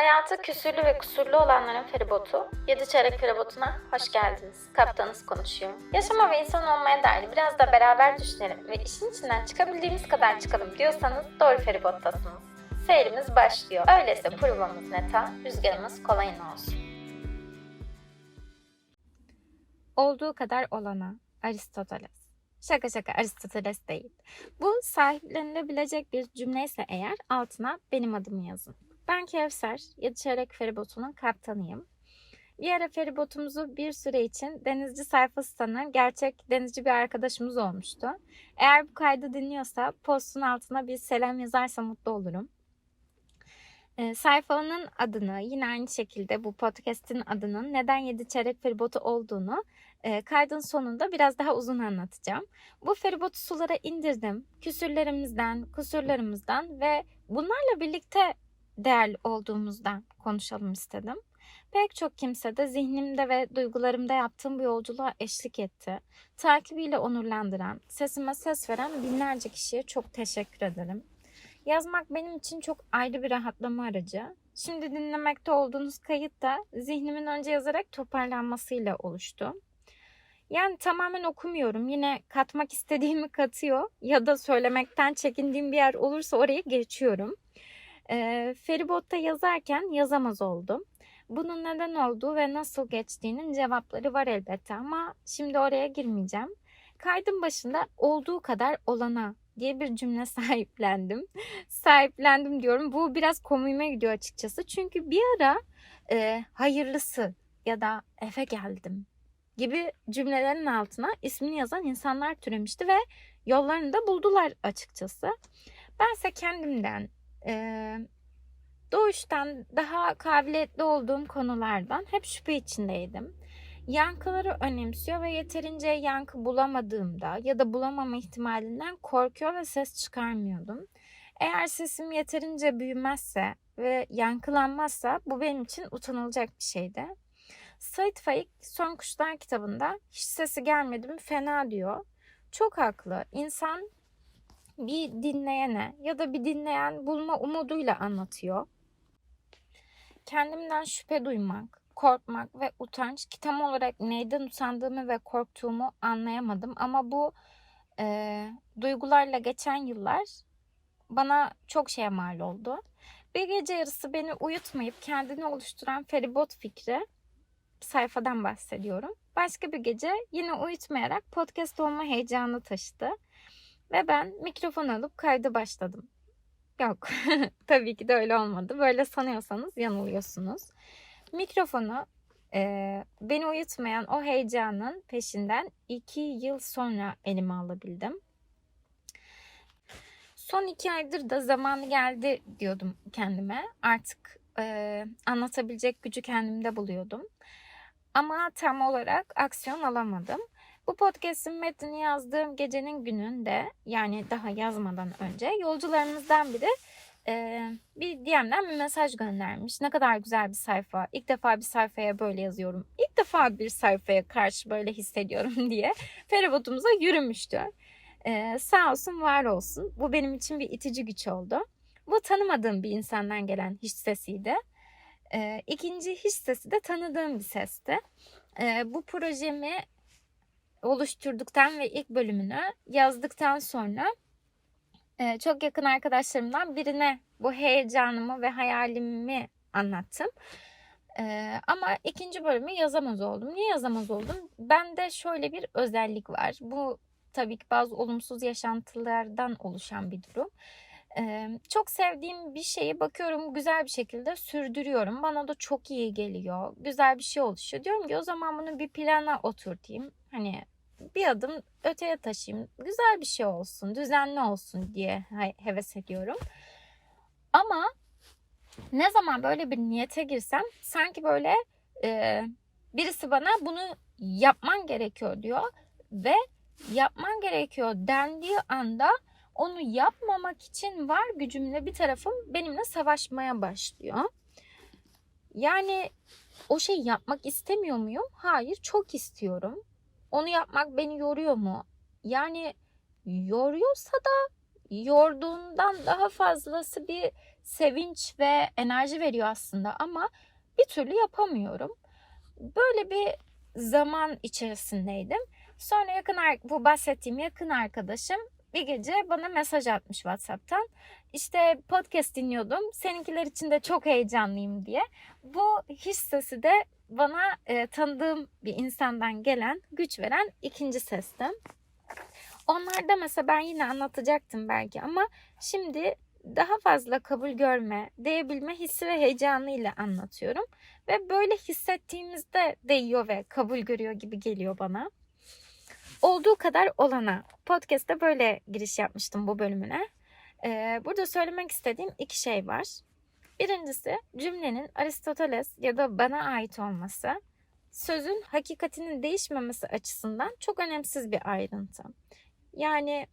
Hayatı küsürlü ve kusurlu olanların feribotu, Yedi Çeyrek Feribotu'na hoş geldiniz. Kaptanınız konuşuyor. Yaşama ve insan olmaya dair biraz da beraber düşünelim ve işin içinden çıkabildiğimiz kadar çıkalım diyorsanız doğru feribottasınız. Seyrimiz başlıyor. Öyleyse provamız neta, rüzgarımız kolayına olsun. Olduğu kadar olana Aristoteles. Şaka şaka Aristoteles değil. Bu sahiplenilebilecek bir cümleyse eğer altına benim adımı yazın. Ben Kevser, Yedi Çeyrek Feribotu'nun kaptanıyım. Bir ara feribotumuzu bir süre için denizci sayfası tanıyan gerçek denizci bir arkadaşımız olmuştu. Eğer bu kaydı dinliyorsa postun altına bir selam yazarsa mutlu olurum. E, sayfanın adını yine aynı şekilde bu podcast'in adının neden Yedi Çeyrek Feribotu olduğunu e, kaydın sonunda biraz daha uzun anlatacağım. Bu feribotu sulara indirdim. Küsürlerimizden, kusurlarımızdan ve bunlarla birlikte değerli olduğumuzdan konuşalım istedim. Pek çok kimse de zihnimde ve duygularımda yaptığım bu yolculuğa eşlik etti. Takibiyle onurlandıran, sesime ses veren binlerce kişiye çok teşekkür ederim. Yazmak benim için çok ayrı bir rahatlama aracı. Şimdi dinlemekte olduğunuz kayıt da zihnimin önce yazarak toparlanmasıyla oluştu. Yani tamamen okumuyorum. Yine katmak istediğimi katıyor ya da söylemekten çekindiğim bir yer olursa oraya geçiyorum. E, feribotta yazarken yazamaz oldum. Bunun neden olduğu ve nasıl geçtiğinin cevapları var elbette ama şimdi oraya girmeyeceğim. Kaydın başında olduğu kadar olana diye bir cümle sahiplendim. sahiplendim diyorum. Bu biraz komiğime gidiyor açıkçası. Çünkü bir ara e, hayırlısı ya da eve geldim gibi cümlelerin altına ismini yazan insanlar türemişti ve yollarını da buldular açıkçası. Bense kendimden e, doğuştan daha kabiliyetli olduğum konulardan hep şüphe içindeydim. Yankıları önemsiyor ve yeterince yankı bulamadığımda ya da bulamama ihtimalinden korkuyor ve ses çıkarmıyordum. Eğer sesim yeterince büyümezse ve yankılanmazsa bu benim için utanılacak bir şeydi. Said Faik Son Kuşlar kitabında hiç sesi gelmedi mi fena diyor. Çok haklı. İnsan bir dinleyene ya da bir dinleyen bulma umuduyla anlatıyor. Kendimden şüphe duymak, korkmak ve utanç ki tam olarak neyden utandığımı ve korktuğumu anlayamadım. Ama bu e, duygularla geçen yıllar bana çok şeye mal oldu. Bir gece yarısı beni uyutmayıp kendini oluşturan feribot fikri sayfadan bahsediyorum. Başka bir gece yine uyutmayarak podcast olma heyecanı taşıdı. Ve ben mikrofon alıp kaydı başladım. Yok, tabii ki de öyle olmadı. Böyle sanıyorsanız yanılıyorsunuz. Mikrofonu e, beni uyutmayan o heyecanın peşinden iki yıl sonra elime alabildim. Son iki aydır da zamanı geldi diyordum kendime. Artık e, anlatabilecek gücü kendimde buluyordum. Ama tam olarak aksiyon alamadım. Bu podcast'in metnini yazdığım gecenin gününde yani daha yazmadan önce yolcularımızdan biri e, bir DM'den bir mesaj göndermiş. Ne kadar güzel bir sayfa. İlk defa bir sayfaya böyle yazıyorum. İlk defa bir sayfaya karşı böyle hissediyorum diye feribotumuza yürümüştü. E, sağ olsun var olsun. Bu benim için bir itici güç oldu. Bu tanımadığım bir insandan gelen hiç sesiydi. E, ikinci hiç sesi de tanıdığım bir sesti. E, bu projemi oluşturduktan ve ilk bölümünü yazdıktan sonra e, çok yakın arkadaşlarımdan birine bu heyecanımı ve hayalimi anlattım. E, ama ikinci bölümü yazamaz oldum. Niye yazamaz oldum? Bende şöyle bir özellik var. Bu tabii ki bazı olumsuz yaşantılardan oluşan bir durum. Çok sevdiğim bir şeyi bakıyorum güzel bir şekilde sürdürüyorum. Bana da çok iyi geliyor. Güzel bir şey oluşuyor. Diyorum ki o zaman bunu bir plana oturtayım. Hani bir adım öteye taşıyayım. Güzel bir şey olsun, düzenli olsun diye heves ediyorum. Ama ne zaman böyle bir niyete girsem sanki böyle e, birisi bana bunu yapman gerekiyor diyor ve yapman gerekiyor dendiği anda onu yapmamak için var gücümle bir tarafım benimle savaşmaya başlıyor. Yani o şey yapmak istemiyor muyum? Hayır, çok istiyorum. Onu yapmak beni yoruyor mu? Yani yoruyorsa da yorduğundan daha fazlası bir sevinç ve enerji veriyor aslında ama bir türlü yapamıyorum. Böyle bir zaman içerisindeydim. Sonra yakın bu bahsettiğim yakın arkadaşım bir gece bana mesaj atmış WhatsApp'tan. İşte podcast dinliyordum. Seninkiler için de çok heyecanlıyım diye. Bu hissesi de bana e, tanıdığım bir insandan gelen, güç veren ikinci sesti. Onlarda mesela ben yine anlatacaktım belki ama şimdi daha fazla kabul görme, diyebilme hissi ve heyecanıyla anlatıyorum. Ve böyle hissettiğimizde değiyor ve kabul görüyor gibi geliyor bana. Olduğu kadar olana. Podcast'te böyle giriş yapmıştım bu bölümüne. Ee, burada söylemek istediğim iki şey var. Birincisi cümlenin Aristoteles ya da bana ait olması sözün hakikatinin değişmemesi açısından çok önemsiz bir ayrıntı. Yani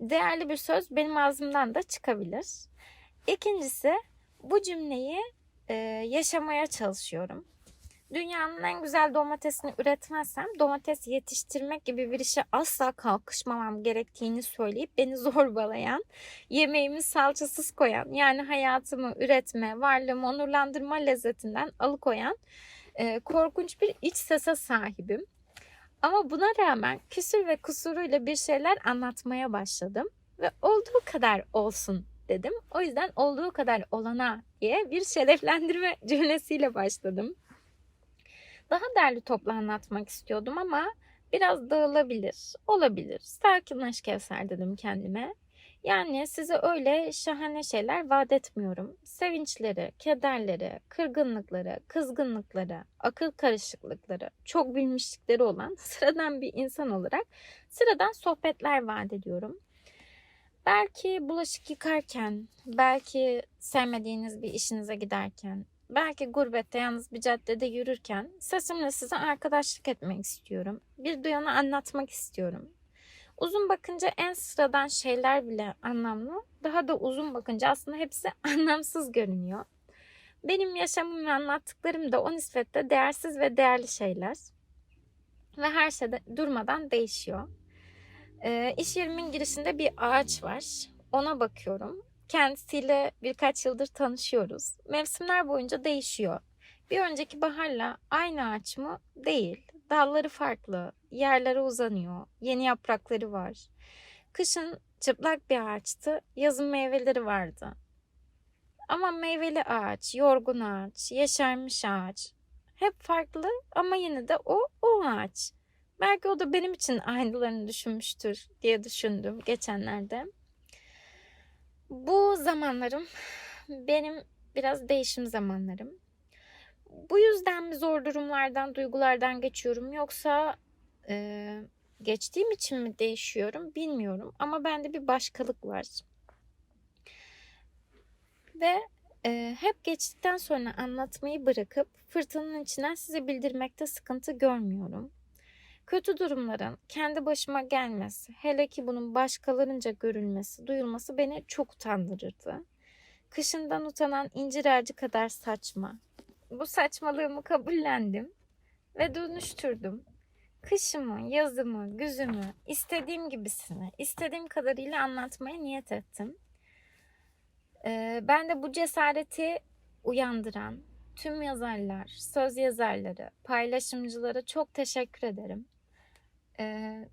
değerli bir söz benim ağzımdan da çıkabilir. İkincisi bu cümleyi e, yaşamaya çalışıyorum. Dünyanın en güzel domatesini üretmezsem domates yetiştirmek gibi bir işe asla kalkışmamam gerektiğini söyleyip beni zorbalayan, yemeğimi salçasız koyan, yani hayatımı üretme, varlığımı onurlandırma lezzetinden alıkoyan e, korkunç bir iç sese sahibim. Ama buna rağmen küsür ve kusuruyla bir şeyler anlatmaya başladım ve olduğu kadar olsun dedim. O yüzden olduğu kadar olana diye bir şereflendirme cümlesiyle başladım. Daha derli toplu anlatmak istiyordum ama biraz dağılabilir, olabilir. Sakinleş Kevser dedim kendime. Yani size öyle şahane şeyler vaat etmiyorum. Sevinçleri, kederleri, kırgınlıkları, kızgınlıkları, akıl karışıklıkları, çok bilmişlikleri olan sıradan bir insan olarak sıradan sohbetler vaat ediyorum. Belki bulaşık yıkarken, belki sevmediğiniz bir işinize giderken, belki gurbette yalnız bir caddede yürürken sesimle size arkadaşlık etmek istiyorum. Bir duyanı anlatmak istiyorum. Uzun bakınca en sıradan şeyler bile anlamlı. Daha da uzun bakınca aslında hepsi anlamsız görünüyor. Benim yaşamım ve anlattıklarım da o nispette değersiz ve değerli şeyler. Ve her şey de durmadan değişiyor. Ee, iş yerimin girişinde bir ağaç var. Ona bakıyorum. Kendisiyle birkaç yıldır tanışıyoruz. Mevsimler boyunca değişiyor. Bir önceki baharla aynı ağaç mı? Değil. Dalları farklı, yerlere uzanıyor, yeni yaprakları var. Kışın çıplak bir ağaçtı, yazın meyveleri vardı. Ama meyveli ağaç, yorgun ağaç, yeşermiş ağaç. Hep farklı ama yine de o, o ağaç. Belki o da benim için aynılarını düşünmüştür diye düşündüm geçenlerde. Bu zamanlarım benim biraz değişim zamanlarım bu yüzden mi zor durumlardan, duygulardan geçiyorum yoksa e, geçtiğim için mi değişiyorum bilmiyorum. Ama bende bir başkalık var. Ve e, hep geçtikten sonra anlatmayı bırakıp fırtınanın içinden size bildirmekte sıkıntı görmüyorum. Kötü durumların kendi başıma gelmesi, hele ki bunun başkalarınca görülmesi, duyulması beni çok utandırırdı. Kışından utanan incir ağacı kadar saçma, bu saçmalığımı kabullendim ve dönüştürdüm. Kışımı, yazımı, güzümü, istediğim gibisini, istediğim kadarıyla anlatmaya niyet ettim. Ee, ben de bu cesareti uyandıran tüm yazarlar, söz yazarları, paylaşımcılara çok teşekkür ederim. Ee,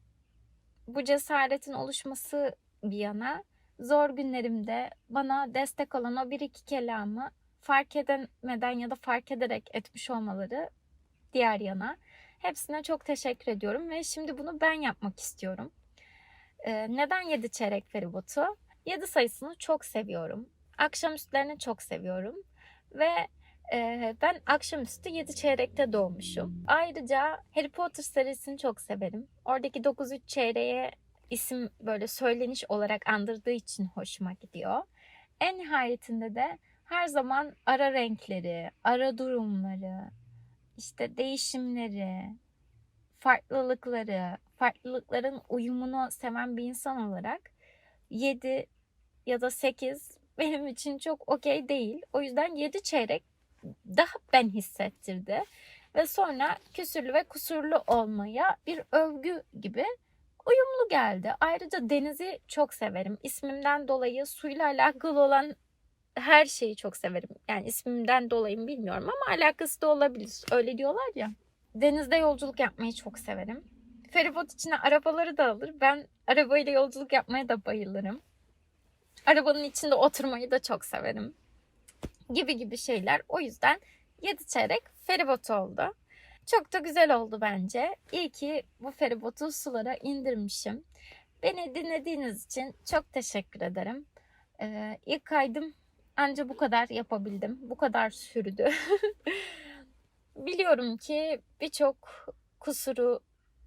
bu cesaretin oluşması bir yana zor günlerimde bana destek olan o bir iki kelamı fark edemeden ya da fark ederek etmiş olmaları diğer yana. Hepsine çok teşekkür ediyorum ve şimdi bunu ben yapmak istiyorum. Ee, neden 7 çeyrek feribotu? 7 sayısını çok seviyorum. Akşamüstlerini çok seviyorum. Ve e, ben akşamüstü 7 çeyrekte doğmuşum. Ayrıca Harry Potter serisini çok severim. Oradaki 9-3 çeyreğe isim böyle söyleniş olarak andırdığı için hoşuma gidiyor. En nihayetinde de her zaman ara renkleri, ara durumları, işte değişimleri, farklılıkları, farklılıkların uyumunu seven bir insan olarak 7 ya da 8 benim için çok okey değil. O yüzden 7 çeyrek daha ben hissettirdi. Ve sonra küsürlü ve kusurlu olmaya bir övgü gibi uyumlu geldi. Ayrıca denizi çok severim. İsmimden dolayı suyla alakalı olan her şeyi çok severim. Yani ismimden dolayı mı bilmiyorum ama alakası da olabilir. Öyle diyorlar ya. Denizde yolculuk yapmayı çok severim. Feribot içine arabaları da alır. Ben arabayla yolculuk yapmaya da bayılırım. Arabanın içinde oturmayı da çok severim. Gibi gibi şeyler. O yüzden 7 çeyrek feribot oldu. Çok da güzel oldu bence. İyi ki bu feribotu sulara indirmişim. Beni dinlediğiniz için çok teşekkür ederim. Ee, ilk kaydım anca bu kadar yapabildim. Bu kadar sürdü. Biliyorum ki birçok kusuru,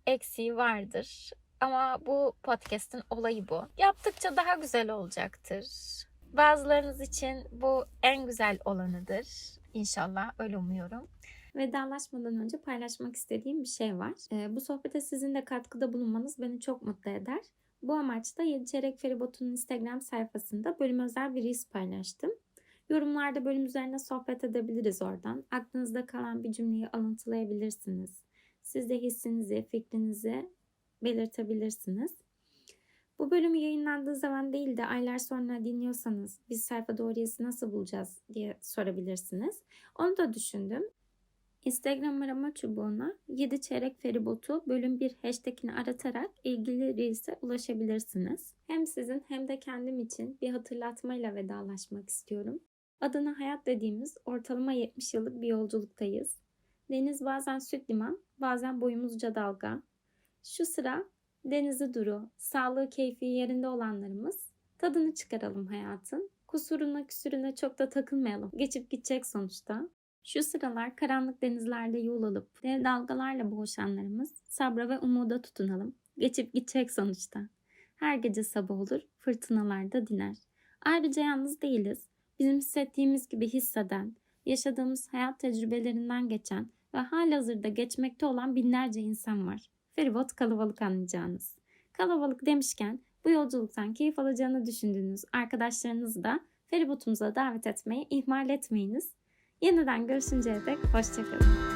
eksiği vardır. Ama bu podcast'in olayı bu. Yaptıkça daha güzel olacaktır. Bazılarınız için bu en güzel olanıdır. İnşallah öyle umuyorum. Vedalaşmadan önce paylaşmak istediğim bir şey var. Ee, bu sohbete sizin de katkıda bulunmanız beni çok mutlu eder. Bu amaçla Yedi Çeyrek Feribotu'nun Instagram sayfasında bölüm özel bir reels paylaştım. Yorumlarda bölüm üzerine sohbet edebiliriz oradan. Aklınızda kalan bir cümleyi alıntılayabilirsiniz. Siz de hissinizi, fikrinizi belirtebilirsiniz. Bu bölüm yayınlandığı zaman değil de aylar sonra dinliyorsanız biz sayfa doğruyası nasıl bulacağız diye sorabilirsiniz. Onu da düşündüm. Instagram arama çubuğuna 7 çeyrek feribotu bölüm 1 hashtagini aratarak ilgili reels'e ulaşabilirsiniz. Hem sizin hem de kendim için bir hatırlatmayla vedalaşmak istiyorum. Adına hayat dediğimiz ortalama 70 yıllık bir yolculuktayız. Deniz bazen süt liman, bazen boyumuzca dalga. Şu sıra denizi duru, sağlığı keyfi yerinde olanlarımız tadını çıkaralım hayatın. Kusuruna küsürüne çok da takılmayalım. Geçip gidecek sonuçta. Şu sıralar karanlık denizlerde yol alıp dev dalgalarla boğuşanlarımız sabra ve umuda tutunalım. Geçip gidecek sonuçta. Her gece sabah olur, fırtınalarda diner. Ayrıca yalnız değiliz. Bizim hissettiğimiz gibi hisseden, yaşadığımız hayat tecrübelerinden geçen ve halihazırda geçmekte olan binlerce insan var. Feribot kalabalık anlayacağınız. Kalabalık demişken bu yolculuktan keyif alacağını düşündüğünüz arkadaşlarınızı da feribotumuza davet etmeyi ihmal etmeyiniz. Yeniden görüşünceye dek hoşçakalın.